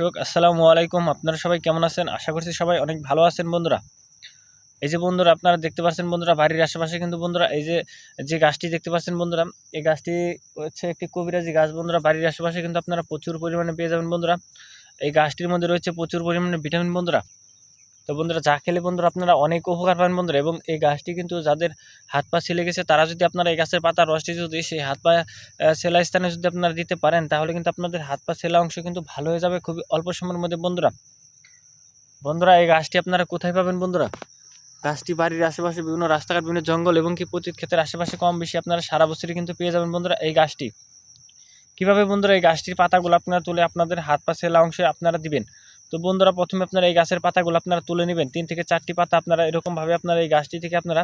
দর্শক, আসসালামু আলাইকুম। আপনারা সবাই কেমন আছেন? আশা করছি সবাই অনেক ভালো আছেন বন্ধুরা। এই যে বন্ধুরা, আপনারা দেখতে পাচ্ছেন বন্ধুরা, বাড়ির আশেপাশে কিন্তু বন্ধুরা, এই যে যে গাছটি দেখতে পাচ্ছেন বন্ধুরা, এই গাছটি হচ্ছে একটি কবিরাজি গাছ বন্ধুরা। বাড়ির আশেপাশে কিন্তু আপনারা প্রচুর পরিমাণে পেয়ে যাবেন বন্ধুরা। এই গাছটির মধ্যে রয়েছে প্রচুর পরিমাণে ভিটামিন বন্ধুরা। তো বন্ধুরা যা খেলে বন্ধুরা আপনারা অনেক উপকার পান বন্ধুরা এবং এই গাছটি কিন্তু যাদের হাত পা ছিলে গেছে তারা যদি আপনারা এই গাছের পাতার রসটি যদি সেই হাত পা আহ, সেলা স্থানে যদি আপনারা দিতে পারেন তাহলে কিন্তু আপনাদের হাত পা সেলা অংশ কিন্তু ভালো হয়ে যাবে খুবই অল্প সময়ের মধ্যে বন্ধুরা। বন্ধুরা এই গাছটি আপনারা কোথায় পাবেন বন্ধুরা? গাছটি বাড়ির আশেপাশে বিভিন্ন রাস্তাঘাট বিভিন্ন জঙ্গল এবং কি পতিত ক্ষেতের আশেপাশে কম বেশি আপনারা সারা বছরই কিন্তু পেয়ে যাবেন বন্ধুরা এই গাছটি। কীভাবে বন্ধুরা এই গাছটির পাতাগুলো আপনারা তুলে আপনাদের হাত পা সেলা অংশে আপনারা দিবেন? তো বন্ধুরা, প্রথমে আপনারা এই গাছের পাতাগুলো আপনারা তুলে নেবেন। তিন থেকে চারটি পাতা আপনারা এরকমভাবে আপনারা এই গাছটি থেকে আপনারা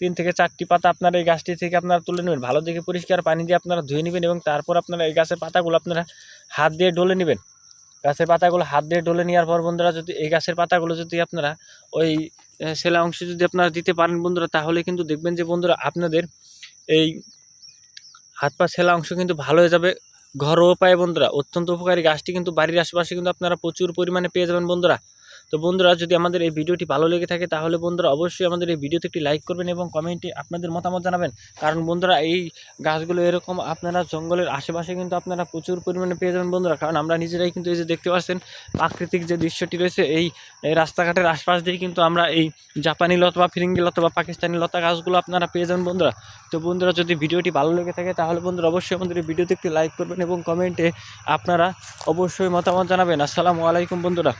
তিন থেকে চারটি পাতা আপনারা এই গাছটি থেকে আপনারা তুলে নেবেন। ভালো দেখে পরিষ্কার পানি দিয়ে আপনারা ধুয়ে নেবেন এবং তারপর আপনারা এই গাছের পাতাগুলো আপনারা হাত দিয়ে ডলে নেবেন। গাছের পাতাগুলো হাত দিয়ে ডলে নেওয়ার পর বন্ধুরা, যদি এই গাছের পাতাগুলো যদি আপনারা ওই সেলা অংশে যদি আপনারা দিতে পারেন বন্ধুরা, তাহলে কিন্তু দেখবেন যে বন্ধুরা, আপনাদের এই হাত পা সেলা অংশ কিন্তু ভালো হয়ে যাবে। ঘরোয়া উপায়ে বন্ধুরা, অত্যন্ত উপকারী। গাছটি কিন্তু বাড়ির আশেপাশে কিন্তু আপনারা প্রচুর পরিমাণে পেয়ে যাবেন বন্ধুরা। তো বন্ধুরা, যদি আমাদের এই ভিডিওটি ভালো লেগে থাকে, তাহলে বন্ধুরা অবশ্যই আমাদের এই ভিডিওতে একটি লাইক করবেন এবং কমেন্টে আপনাদের মতামত জানাবেন। কারণ বন্ধুরা, এই গাছগুলো এরকম আপনারা জঙ্গলের আশেপাশে কিন্তু আপনারা প্রচুর পরিমাণে পেয়ে যাবেন বন্ধুরা। কারণ আমরা নিজেরাই কিন্তু এই যে দেখতে পাচ্ছেন, প্রাকৃতিক যে দৃশ্যটি রয়েছে, এই রাস্তাঘাটের আশপাশ দিয়ে কিন্তু আমরা এই জাপানি লতা বা ফিরিঙ্গি লতা বা পাকিস্তানি লতা গাছগুলো আপনারা পেয়ে যাবেন বন্ধুরা। তো বন্ধুরা, যদি ভিডিওটি ভালো লেগে থাকে, তাহলে বন্ধুরা অবশ্যই আমাদের এই ভিডিওতে একটি লাইক করবেন এবং কমেন্টে আপনারা অবশ্যই মতামত জানাবেন। আসসালামু আলাইকুম বন্ধুরা।